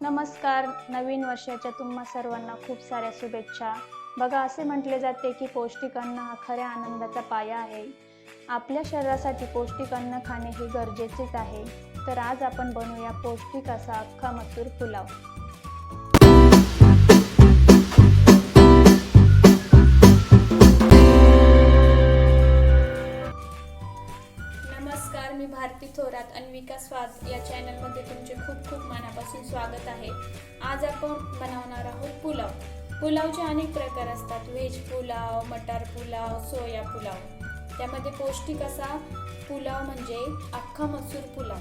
नमस्कार नवीन वर्षाच्या तुम्हा सर्वांना खूप साऱ्या शुभेच्छा. बघा असे म्हटले जाते की पौष्टिक अन्न हा खऱ्या आनंदाचा पाया आहे. आपल्या शरीरासाठी पौष्टिक अन्न खाणे हे गरजेचेच आहे. तर आज आपण बनवूया पौष्टिक असा अख्खा मसूर पुलाव. मराठी थोरात अन्विका स्वाद या चॅनलमध्ये तुमचे खूप खूप मनापासून स्वागत आहे. आज आपण बनवणार आहोत पुलाव. पुलावचे अनेक प्रकार असतात. व्हेज पुलाव मटार पुलाव सोया पुलाव. त्यामध्ये पौष्टिक असा पुलाव म्हणजे अख्खा मसूर पुलाव.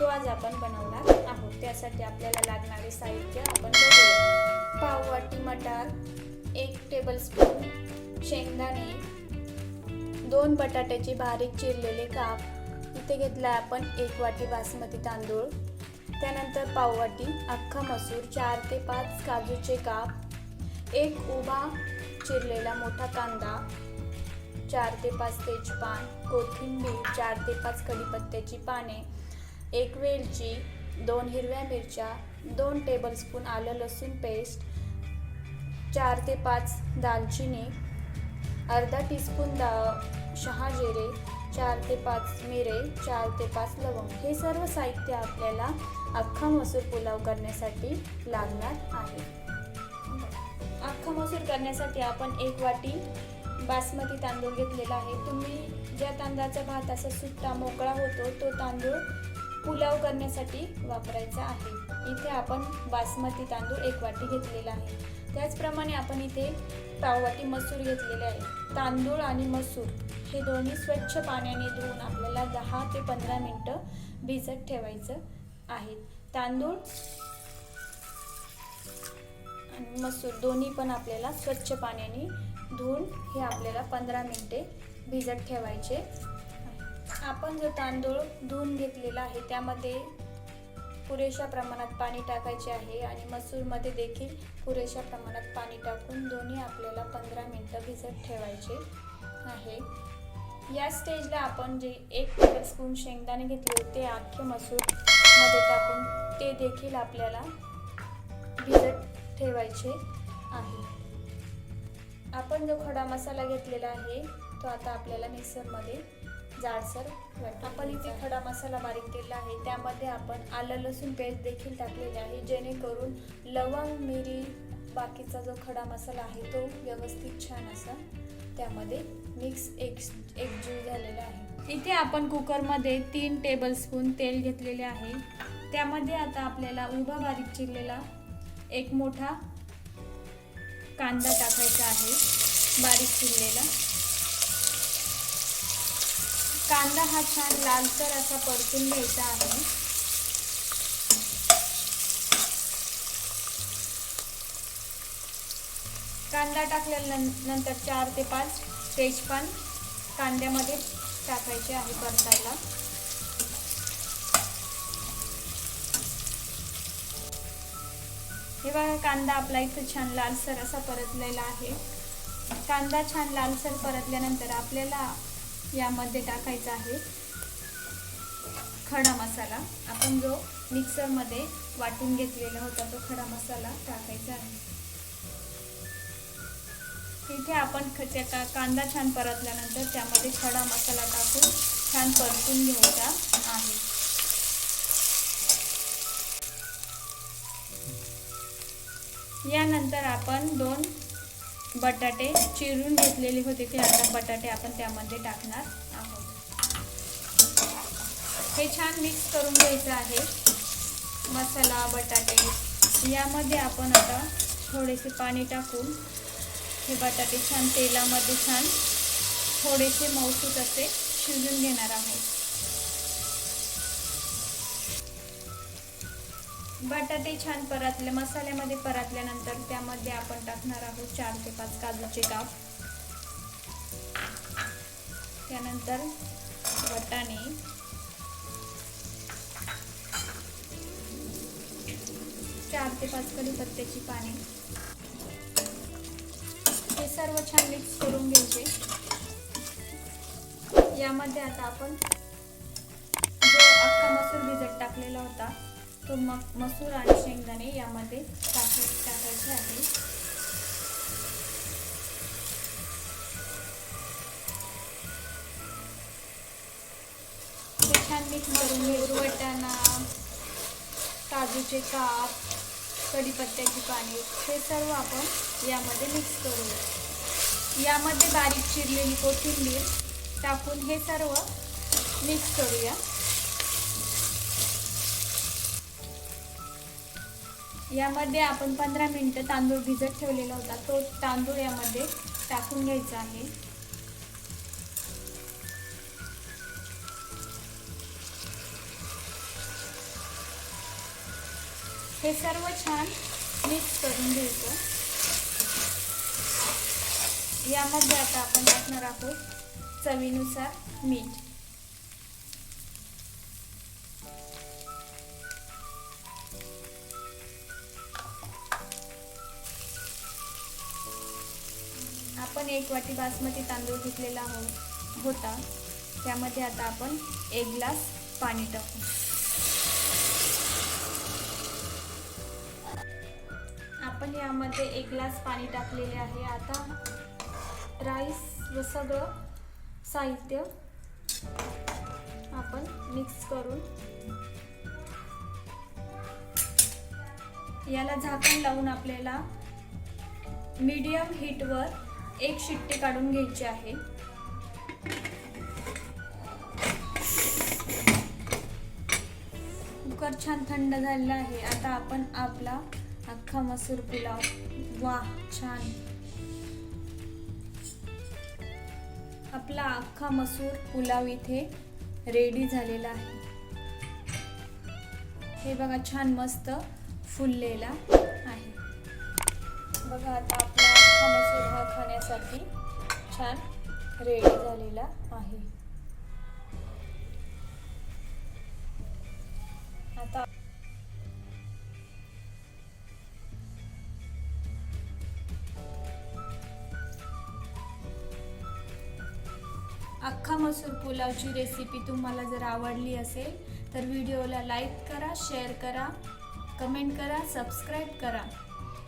तो आज आपण बनवणार आहोत. त्यासाठी आपल्याला लागणारे साहित्य आपण बघूया. पाव वाटी मटार एक टेबलस्पून शेंगदाणे दोन बटाट्याचे बारीक चिरलेले काप इथे घेतला आपण एक वाटी बासमती तांदूळ त्यानंतर पाववाटी अख्खा मसूर चार ते पाच काजूचे काप एक उभा चिरलेला मोठा कांदा चार ते पाच तेजपान कोथिंबीर चार ते पाच कढीपत्त्याची पाने एक वेलची दोन हिरव्या मिरच्या दोन टेबलस्पून आलं लसूण पेस्ट चार ते पाच दालचिनी अर्धा टीस्पून दा शहा जिरे चार ते पाच मिरे चार ते पाच लवंग हे सर्व साहित्य आपल्याला अख्खा मसूर पुलाव करण्यासाठी लागणार आहे. अख्खा मसूर करण्यासाठी आपण एक वाटी बासमती तांदूळ घेतलेला आहे. तुम्ही ज्या तांदळाचा भात असा सुट्टा मोकळा होतो तो तांदूळ पुलाव करण्यासाठी वापरायचा आहे. इथे आपण बासमती तांदूळ एक वाटी घेतलेला आहे. त्याचप्रमाणे आपण इथे पाववाटी मसूर घेतलेले आहे. तांदूळ आणि मसूर हे दोन्ही स्वच्छ पाण्याने धुवून आपल्याला दहा ते पंधरा मिनटं भिजत ठेवायचं आहे. तांदूळ आणि मसूर दोन्ही पण आपल्याला स्वच्छ पाण्याने धुवून हे आपल्याला पंधरा मिनटे भिजत ठेवायचे आपण जो तांदूळ धुवून घेतलेला आहे त्यामध्ये पुरेशा प्रमाणात पाणी टाकायचे आहे आणि मसूरमध्ये देखील पुरेशा प्रमाणात पाणी टाकून दोन्ही आपल्याला पंधरा मिनटं भिजत ठेवायचे आहे. या स्टेजला आपण जे एक टेबलस्पून शेंगदाणे घेतले होते अख्खे मसूरमध्ये टाकून ते देखील आपल्याला भिजत ठेवायचे आहे. आपण जो खडा मसाला घेतलेला आहे तो आता आपल्याला मिक्सरमध्ये जाडसर आपण इथे खडा मसाला बारीक केला आहे. त्यामध्ये आपण आलं लसूण पेस्ट देखील टाकलेले आहे. जेणेकरून लवंग मिरी बाकीचा जो खडा मसाला आहे तो व्यवस्थित छान असा त्यामध्ये मिक्स एक एकजीव झालेला आहे. इथे आपण कुकरमध्ये तीन टेबलस्पून तेल घेतलेले आहे. त्यामध्ये आता आपल्याला उभा बारीक चिरलेला एक मोठा कांदा टाकायचा आहे. बारीक चिरलेला. कांदा हा छान लालसर असा परतून घ्यायचा आहे. कांदा टाकल्यानंतर चार ते पाच तेजपान कांद्यामध्ये टाकायचे आहे परतायला. हे बघा कांदा आपला इथं छान लालसर असा परतलेला आहे. कांदा छान लालसर परतल्यानंतर आपल्याला यामध्ये टाकायचा आहे खडा मसाला. आपण जो मिक्सरमध्ये वाटून घेतलेला होता तो खडा मसाला टाकायचा आहे. इथे आपण ख- त्या का- कांदा छान परतल्यानंतर त्यामध्ये खडा मसाला टाकून छान परतून घ्यायचा आहे. यानंतर आपण दोन बटाटे चिरून घेतलेले होते ते आता बटाटे आपण त्यामध्ये टाकणार आहोत. हे छान मिक्स करून घ्यायचं आहे. मसाला बटाटे यामध्ये आपण आता थोडेसे पाणी टाकून हे बटाटे छान तेलामध्ये छान थोडेसे मौसूत असे शिजून घेणार आहोत. बटाटे छान परतले मसाल्यामध्ये परतल्यानंतर त्यामध्ये आपण टाकणार आहोत चार ते पाच काजूचे काप. त्यानंतर वटाणे. चार ते पाच कढीपत्त्याची पाने. हे सर्व छान मिक्स करून घ्यायचे. यामध्ये आता आपण जो अख्खा मसूर भिजत टाकलेला होता तो मग मसूर आणि शेंगदाणे यामध्ये टाकू टाकायचे आहे. छान मिक्स करून घेऊ. वटाणा काजूचे काप कढीपत्त्याची पाने हे सर्व आपण यामध्ये मिक्स करूया यामध्ये बारीक चिरलेली कोथिंबीर टाकून हे सर्व मिक्स करूया. यामध्ये आपण पंधरा मिनटं तांदूळ भिजत ठेवलेला होता. तो तांदूळ यामध्ये टाकून घ्यायचा आहे. हे सर्व छान मिक्स करून घ्यायचं. यामध्ये आता आपण टाकणार आहोत चवीनुसार मीठ. आपण एक वाटी बासमती तांदूळ घेतलेला हो होता. त्यामध्ये आता आपण एक ग्लास पाणी टाकू. आपण यामध्ये एक ग्लास पाणी टाकलेले आहे. आता राईस व सगळं साहित्य आपण मिक्स करून याला झाकण लावून आपल्याला मीडियम हीटवर एक शिट्टी काढून घ्यायची आहे. कुकर छान थंड झालेला आहे. आता आपण आपला अख्खा मसूर पुलाव. वा छान. आपला अख्खा मसूर पुलाव इथे रेडी झालेला आहे. हे बघा छान मस्त फुललेला आहे. बघा आता आपला अख्खा मसूर खाण्यासाठी छान रेडी झालेला आहे. आता अख्खा मसूर पुलावची रेसिपी तुम्हाला जर आवडली असेल तर व्हिडिओला लाईक करा शेअर करा कमेंट करा सबस्क्राईब करा.